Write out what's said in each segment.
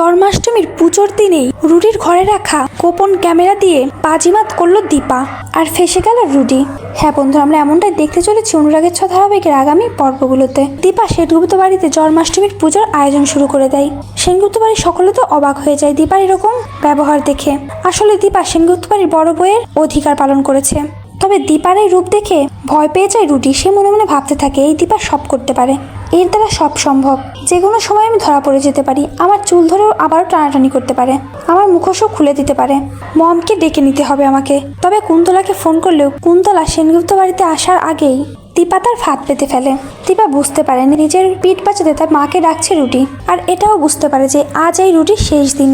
জন্মাষ্টমীর পুজোর দিনেই রুডির ঘরে রাখা গোপন ক্যামেরা দিয়ে বাজিমাত করল দীপা। আর ফেসে গেল রুডি। হ্যাঁ বন্ধু, আমরা এমনটাই দেখতে চলেছি অনুরাগের ছ ধারাবাহিকের আগামী পর্বগুলোতে। দীপা সেনগুপ্ত বাড়িতে জন্মাষ্টমীর পুজোর আয়োজন শুরু করে দেয়। সেনগুপ্ত বাড়ির সকলে তো অবাক হয়ে যায় দীপার এরকম ব্যবহার দেখে। আসলে দীপা সেনগুপ্ত বাড়ির বড় বইয়ের অধিকার পালন করেছে। তবে দীপার এই রূপ দেখে ভয় পেয়ে যায় রুটি সে মনে মনে ভাবতে থাকে, এই দীপা সব করতে পারে। এর দ্বারা সব সম্ভব। যে কোনো সময় আমি ধরা পড়ে যেতে পারি। আমার চুল ধরেও আবারও টানাটানি করতে পারে। আমার মুখোশও খুলে দিতে পারে। মমকে ডেকে নিতে হবে আমাকে। তবে কুন্তলাকে ফোন করলেও কুন্তলা সেনগুপ্ত বাড়িতে আসার আগেই দীপা তার ফাঁদ পেতে ফেলে। দীপা বুঝতে পারে নিজের পিঠ বাঁচাতে তার মাকে ডাকছে রুটি। আর এটাও বুঝতে পারে যে আজ এই রুটির শেষ দিন।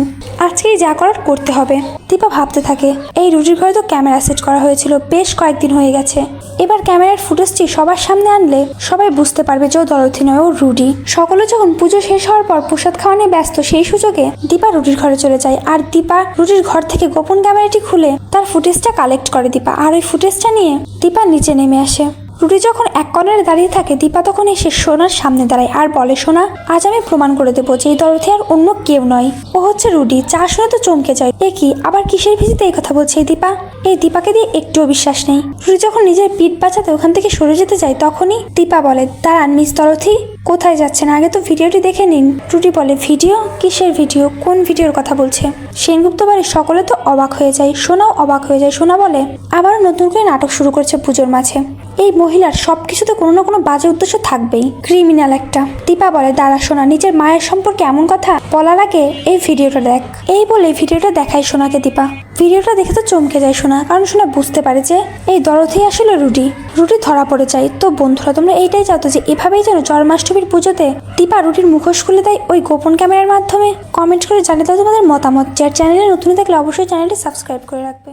আজকেই যা করার করতে হবে। দীপা ভাবতে থাকে, এই রুটির ঘরে তো ক্যামেরা সেট করা হয়েছিল বেশ কয়েকদিন হয়ে গেছে। এবার ক্যামেরার ফুটেজটি সবার সামনে আনলে সবাই বুঝতে পারবে যে ও দরথি নয়, ও রুডি। সকলে যখন পুজো শেষ হওয়ার পর প্রসাদ খাওয়া নিয়ে ব্যস্ত সেই সুযোগে দীপা রুটির ঘরে চলে যায়। আর দীপা রুটির ঘর থেকে গোপন ক্যামেরাটি খুলে তার ফুটেজটা কালেক্ট করে দীপা। আর ওই ফুটেজটা নিয়ে দীপা নিচে নেমে আসে। রুটি যখন এক কর্নারে দাঁড়িয়ে থাকে, দীপা তখন এসে সোনার সামনে দাঁড়ায় আর বলে, সোনা, আজ আমি প্রমাণ করে দেবো যে এই দরথি আর অন্য কেউ নয়। ও হচ্ছে রুডি চা শুনে তো চমকে যায়। এ কি? আবার কিসের ভিজিতে এই কথা বলছে এই দীপা? এই দীপাকে দিয়ে একটুও বিশ্বাস নেই। রুটি যখন নিজের পিঠ বাঁচাতে ওখান থেকে সরে যেতে যায়, তখনই দীপা বলে, দাঁড়ান, মিস দরথি কোথায় যাচ্ছেন? আগে তো ভিডিওটি দেখে নিন। রুটি বলে, ভিডিও? কিসের ভিডিও? কোন ভিডিওর কথা বলছে? সেনগুপ্ত বাড়ির সকলে তো অবাক হয়ে যায়। সোনাও অবাক হয়ে যায়। সোনা বলে, আবারও নতুন করে নাটক শুরু করছে পুজোর মাঝে। এই মহিলার সব কিছুতে কোনো না কোনো বাজে উদ্দেশ্য থাকবেই। ক্রিমিনাল একটা। দীপা বলে, দাঁড়া শোনা নিজের মায়ের সম্পর্কে এমন কথা? বলার আগে এই ভিডিওটা দেখ। এই বলে ভিডিওটা দেখায় সোনাকে দীপা। ভিডিওটা দেখে তো চমকে যায় সোনা, কারণ সোনা বুঝতে পারে যে এই দরথি আসলে রুটি রুটি ধরা পড়ে যায়। তো বন্ধুরা, তোমরা এইটাই জানতো যে এভাবেই যেন জন্মাষ্টমীর পুজোতে দীপা রুটির মুখোশ খুলে দেয় ওই গোপন ক্যামেরার মাধ্যমে? কমেন্ট করে জানিয়ে দাও তোমাদের মতামত। যার চ্যানেলে নতুন থাকলে অবশ্যই চ্যানেলটি সাবস্ক্রাইব করে রাখবে।